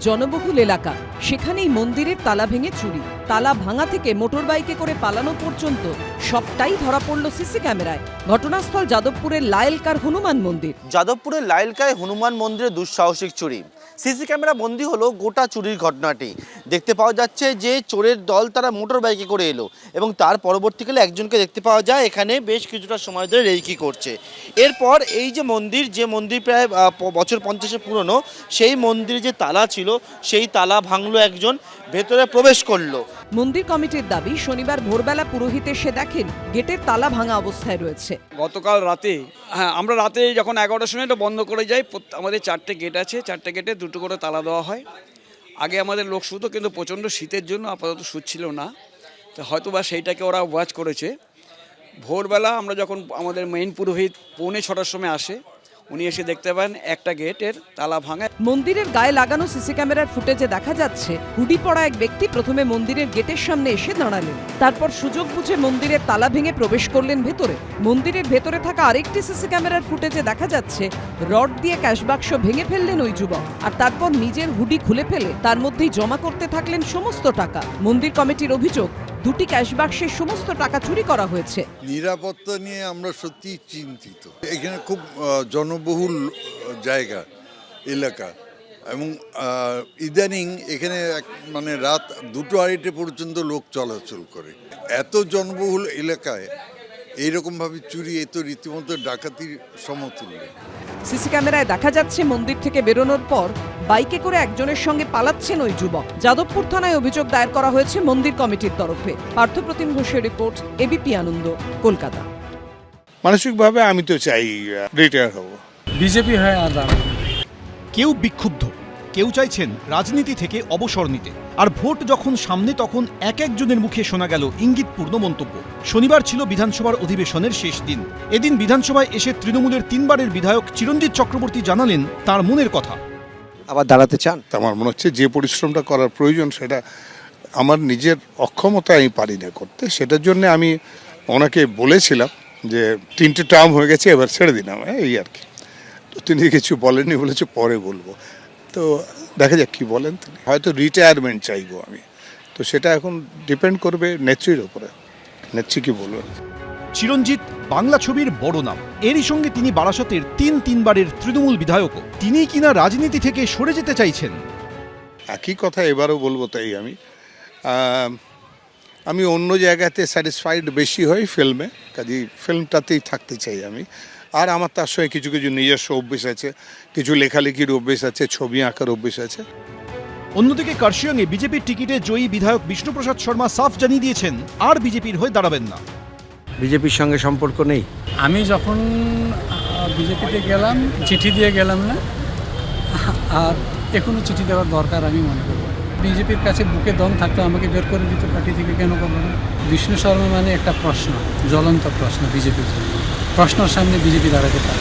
জনবহুল এলাকা। সেখানেই মন্দিরের তালা ভেঙে চুরি। তালা ভাঙা থেকে মোটর বাইকে করে পালানো পর্যন্ত সবটাই ধরা পড়ল সিসি ক্যামেরায়। ঘটনাস্থল যাদবপুরের লায়েলকার হনুমান মন্দির। যাদবপুরের লায়েলকায় হনুমান মন্দিরে দুঃসাহসিক চুরি। সিসি ক্যামেরা বন্দী হলো গোটা চুরির ঘটনাটি। দেখতে পাওয়া যাচ্ছে যে চোরের দল তারা মোটর বাইকে করে এলো এবং তার পরবর্তীকালে একজনকে দেখতে পাওয়া যায় এখানে বেশ কিছুটা সময় ধরে রেইকি করছে। এরপর এই যে মন্দির যে মন্দির প্রায় বছর পঞ্চাশে পুরনো সেই মন্দিরে যে তালা ছিল সেই তালা ভাঙলো একজন ভেতরে প্রবেশ করল। মন্দির কমিটির দাবি শনিবার ভোরবেলা পুরোহিত এসে দেখেন গেটের তালা ভাঙা অবস্থায় রয়েছে। গতকাল রাতে হ্যাঁ আমরা রাতে যখন এগারোটার সময় এটা বন্ধ করে যাই আমাদের চারটে গেট আছে চারটে গেটে দুটো করে তালা দেওয়া হয়। আগে আমাদের লোক শুতো কিন্তু প্রচণ্ড শীতের জন্য আপাতত ছিল না। তো হয়তো বা সেইটাকে ওরা ওয়াচ করেছে। ভোরবেলা আমরা যখন আমাদের মেইন পুরোহিত পৌনে ছটার সময় আসে উনি এসে দেখতে পান একটা গেটের তালা ভাঙা। মন্দিরের গায়ে লাগানো সিসি ক্যামেরার ফুটেজে দেখা যাচ্ছে হুডি পড়া এক ব্যক্তি প্রথমে মন্দিরের গেটের সামনে এসে দাঁড়ালেন। তারপর সুযোগ বুঝে মন্দিরের তালা ভেঙে প্রবেশ করলেন ভেতরে। মন্দিরের ভেতরে থাকা আরেকটি সিসি ক্যামেরার ফুটেজে দেখা যাচ্ছে, রড দিয়ে ক্যাশ বাক্স ভেঙে ফেললেন ওই যুবক। আর তারপর নিজের হুডি খুলে ফেলে, তার মধ্যেই জমা করতে থাকলেন সমস্ত টাকা। মন্দির কমিটির অভিযোগ দুটি ক্যাশ বাক্সের সমস্ত টাকা চুরি করা হয়েছে। নিরাপত্তা নিয়ে আমরা সত্যি চিন্তিত। এখানে খুব জনবহুল জায়গা, এলাকা। এবং ইদানিং এখানে মানে রাত দুটো আড়াইটে পর্যন্ত লোক চলাচল করে। এত জনবহুল এলাকায় এইরকমভাবে চুরি এ তো রীতিমতো ডাকাতির সমতুল্য। সিসি ক্যামেরায় দেখা যাচ্ছে মন্দির থেকে বেরোনোর পর বাইকে করে একজনের সঙ্গে পালাচ্ছেন ওই যুবক। যাদবপুর থানায় অভিযোগ দায়ের করা হয়েছে মন্দির কমিটির তরফে। পার্থপ্রতিম ঘোষের রিপোর্ট এবিপি আনন্দ কলকাতা। মানসিকভাবে আমি তো চাই রিটায়ার হব। বিজেপি হয়ে আর দাঁড়াবে কেউ বিক্ষুব্ধ। কেউ চাইছেন রাজনীতি থেকে অবসর নিতে। আর ভোট যখন সামনে তখন এক একজনের মুখে শোনা গেল ইঙ্গিতপূর্ণ মন্তব্য। শনিবার ছিল বিধানসভার অধিবেশনের শেষ দিন। এদিন বিধানসভায় এসে তৃণমূলের তিনবারের বিধায়ক চিরঞ্জিত চক্রবর্তী জানালেন তার মনের কথা। আবার দাঁড়াতে চান? তা আমার মনে হচ্ছে যে পরিশ্রমটা করার প্রয়োজন সেটা আমার নিজের অক্ষমতা আমি পারি না করতে। সেটার জন্য আমি ওনাকে বলেছিলাম যে তিনটে টার্ম হয়ে গেছে এবার ছেড়ে দিলাম। হ্যাঁ, এই আর কি। তো তিনি কিছু বলেননি বলেছে পরে বলব। তো দেখা যাক কি বলেন তিনি। হয়তো রিটায়ারমেন্ট চাইব আমি। তো সেটা এখন ডিপেন্ড করবে নেত্রীর ওপরে নেত্রী কি বলবেন? চিরঞ্জিত বাংলা ছবির বড় নাম। এরই সঙ্গে তিনি বারাসতের তিন তিনবারের তৃণমূল বিধায়কও। তিনি কিনা রাজনীতি থেকে সরে যেতে চাইছেন? একই কথা এবারও বলব তাই আমি। আমি অন্য জায়গাতে স্যাটিসফাইড বেশি হই ফিল্মে কাজেই ফিল্মটাতেই থাকতে চাই আমি। আর আমার তার সঙ্গে কিছু কিছু নিজস্ব অভ্যেস আছে কিছু লেখালেখির অভ্যেস আছে ছবি আঁকার অভ্যেস আছে। অন্যদিকে কার্শিয়াংয়ে বিজেপির টিকিটে জয়ী বিধায়ক বিষ্ণুপ্রসাদ শর্মা সাফ জানিয়ে দিয়েছেন আর বিজেপির হয়ে দাঁড়াবেন না। বিজেপির সঙ্গে সম্পর্ক নেই? আমি যখন বিজেপিতে গেলাম চিঠি দিয়ে গেলাম না আর এখনও চিঠি দেওয়ার দরকার আমি মনে করব বিজেপির কাছে বুকে দম থাকতো আমাকে বের করে দিত পার্টি থেকে, কেন করব না? বিষ্ণু শর্মা মানে একটা প্রশ্ন, জ্বলন্ত প্রশ্ন বিজেপির জন্য। প্রশ্নের সামনে বিজেপি দাঁড়াতে পারে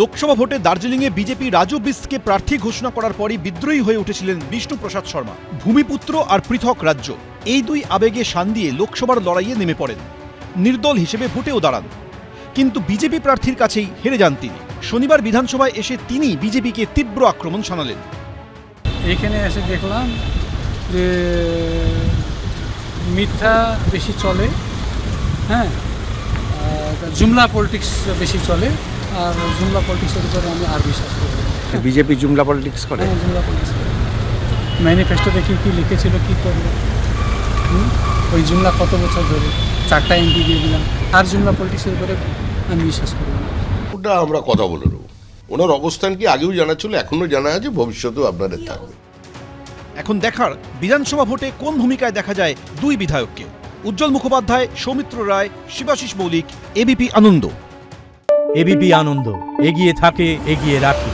লোকসভা ভোটে দার্জিলিংয়ে বিজেপি রাজু বিস্টকে প্রার্থী ঘোষণা করার পরই বিদ্রোহী হয়ে উঠেছিলেন বিষ্ণুপ্রসাদ শর্মা, ভূমিপুত্র আর পৃথক রাজ্য। এই দুই আবেগে শান দিয়ে লোকসভার লড়াইয়ে নেমে পড়েন। নির্দল হিসেবে ভোটেও দাঁড়ান। কিন্তু বিজেপি প্রার্থীর কাছেই হেরে যান তিনি। শনিবার বিধানসভায় এসে তিনি বিজেপিকে তীব্র আক্রমণ শানালেন। এইখানে এসে দেখলাম যে মিথ্যা বেশি চলে হ্যাঁ? জুমলা পলিটিক্স বেশি চলে আর জুমলা পলিটিক্সের উপরে আমি আর বিশ্বাস করি বিজেপি জুমলা পলিটিক্স করে? হ্যাঁ জুমলা পলিটিক্স করে। ম্যানিফেস্টোতে কী কী লিখেছিল কী করল? হুম? ওই জুমলা কত বছর ধরে? চারটা এমপি দিয়ে দিলাম। আর জুমলা পলিটিক্সের উপরে আমি বিশ্বাস করি না। ওটা আমরা কথা বলে নেব। ওনার অবস্থান কি আগেও জানা ছিল এখনও জানা আছে ভবিষ্যতেও আপনাদের থাকবে। এখন দেখার বিধানসভা ভোটে কোন ভূমিকায় দেখা যায় দুই বিধায়ককে উজ্জ্বল মুখোপাধ্যায় সৌমিত্র রায় শিবাশিস মৌলিক এবিপি আনন্দ। এবিপি আনন্দ এগিয়ে থাকে এগিয়ে রাখে।